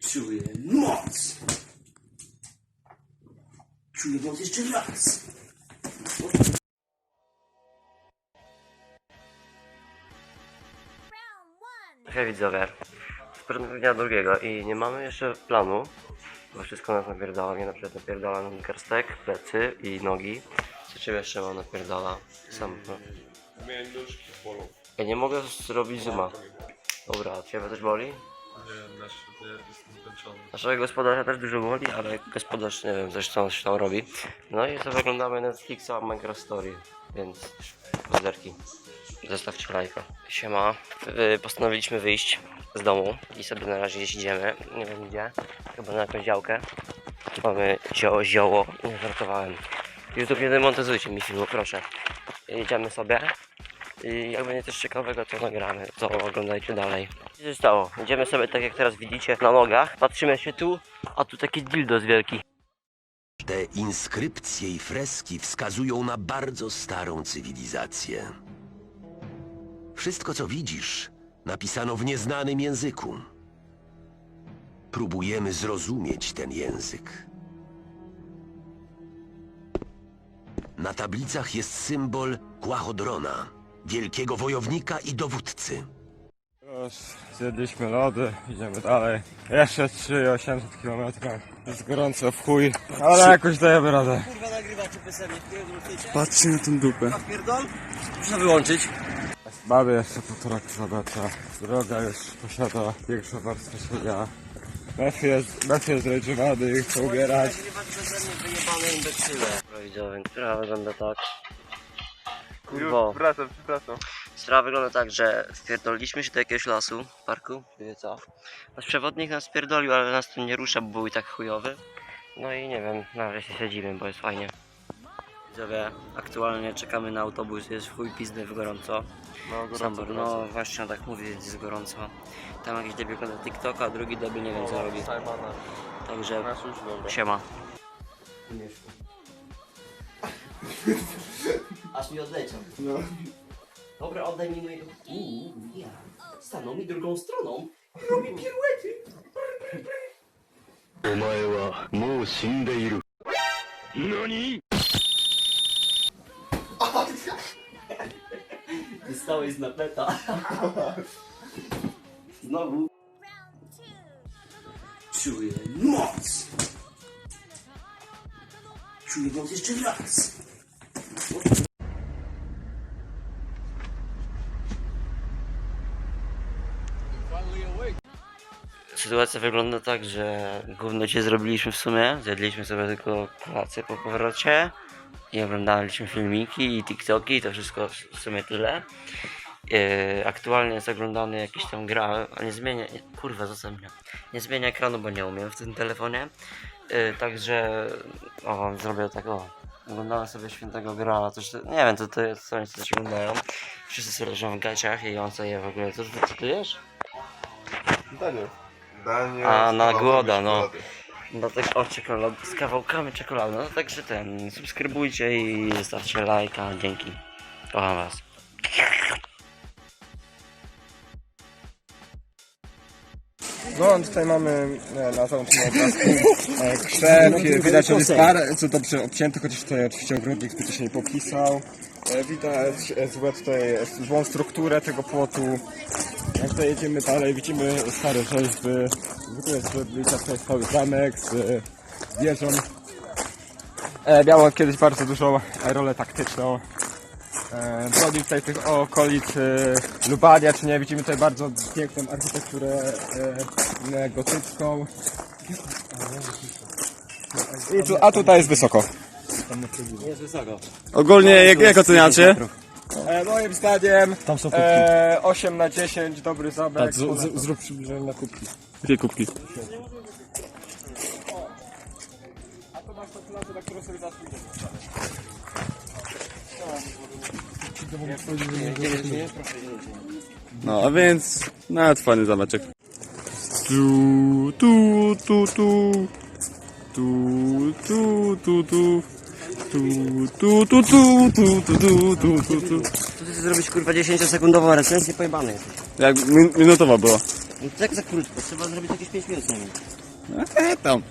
Czuję moc! Czuję moc jeszcze raz! Hej widzowie, z dnia drugiego i nie mamy jeszcze planu, bo wszystko nas napierdala, mnie na przykład napierdala nam karstek, plecy i nogi. Co ciebie jeszcze mam napierdala? Sam, no. Miałem nóżki bolą. Ja nie mogę zrobić zooma. Dobra, ciebie też boli? Nie, na szybie jestem zmęczony. Naszego gospodarza też dużo boli, ale gospodarz nie wiem, tam, coś tam robi. No i sobie oglądamy Netflixa Minecraft Story, więc pozderki. Zostawcie lajka. Siema, y, postanowiliśmy wyjść z domu i sobie na razie gdzieś idziemy, nie wiem gdzie, chyba na jakąś działkę. Mamy zioło, zioło, nie żartowałem. YouTube nie demonetyzujcie mi filmu, proszę. Idziemy sobie i jak będzie coś ciekawego, to nagramy, to oglądajcie dalej. Co się stało? Idziemy sobie tak jak teraz widzicie na nogach, patrzymy się tu, a tu taki dildo z wielki. Te inskrypcje i freski wskazują na bardzo starą cywilizację. Wszystko, co widzisz, napisano w nieznanym języku. Próbujemy zrozumieć ten język. Na tablicach jest symbol Kłachodrona, wielkiego wojownika i dowódcy. Już zjedliśmy lody, idziemy dalej. Jeszcze 3,800 km. Jest gorąco w chuj, ale jakoś dajemy radę. Kurwa nagrywacie piosenkę? Patrzcie na tą dupę. Pierdol? Muszę wyłączyć. Mamy jeszcze półtora kilometra. Droga już posiada większą warstwę śniega. Mef jest, Mef jest i chce ubierać. Nagrywacie przeze mnie wyjebane imbecyle. Widzowie, która wygląda tak. Kurwa. Wracam, przepraszam. Sprawa wygląda tak, że wpierdoliliśmy się do jakiegoś lasu w parku, wie co. Nasz przewodnik nas spierdolił, ale nas tu nie rusza, bo był i tak chujowy. No i nie wiem, na razie się siedzimy, bo jest fajnie. Widzowie, aktualnie czekamy na autobus, jest chuj pizdy w gorąco. No, Sambor, no właśnie on tak mówi, więc jest gorąco. Tam jakiś debil ogląda TikToka, a drugi debil nie wiem co robi. Simona. Także już dobra. siema. Aż mi odleciał. No. Dobra, oddaj mi mojego... Uuu, ja. Stanął mi drugą stroną i robi piruety. Omae wa mou shindeiru. Nani? Dostałeś z napeta. Znowu. Czuję moc. Czuję moc jeszcze raz. Sytuacja wygląda tak, że gówno cię zrobiliśmy w sumie. Zjedliśmy sobie tylko kolację po powrocie i oglądaliśmy filmiki i TikToki i to wszystko w sumie tyle. Yy, aktualnie jest oglądany jakiś tam gra, a nie zmienia, nie, kurwa zostaw mnie, nie zmienia ekranu, bo nie umiem w tym telefonie. Yy, także, o, zrobię tak, o, oglądamy sobie świętego grala, coś, nie wiem, to, to jest, co oni coś oglądają. Wszyscy sobie leżą w gaciach i on sobie je w ogóle, co, co ty jesz? Daniel. Daniel. A, na głoda, no. No tak o czekolad, z kawałkami czekolady. No także ten, subskrybujcie i zostawcie lajka, dzięki. Kocham was. No tutaj mamy e, na załączeniu obrazku e, krzep, widać, że jest parę, co to przy obcięty, chociaż tutaj oczywiście ogrodnik zbyt nie popisał. E, Widać e, złe tutaj, złą strukturę tego płotu. Jak tutaj jedziemy dalej, widzimy stare rzeźby. Zwykle jest zbliża tutaj cały zamek z e, wieżą. E, Miało kiedyś bardzo dużą rolę taktyczną. E, Broni tutaj tych okolic e, Lubania, czy nie, widzimy tutaj bardzo piękną architekturę e, e, gotycką. I tu, a tutaj jest wysoko. Jest wysoko. Ogólnie jak, jak oceniacie? E, moim zdaniem e, 8 na 10, dobry zamek. zrób przybliżenie na kubki. Jakie kubki? A to masz na którą sobie zasłużysz. No, a więc nawet fajny zameczek. Tu, tu, tu, tu. Tu, tu, tu, tu. Tu, tu, tu, tu, tu, tu, tu, tu, tu, tu. Tu chcesz zrobić kurwa 10-sekundową recenzję, pojebany jesteś. Jak min- minutowa była. No tak za krótko, trzeba zrobić jakieś 5 minut. No, tam.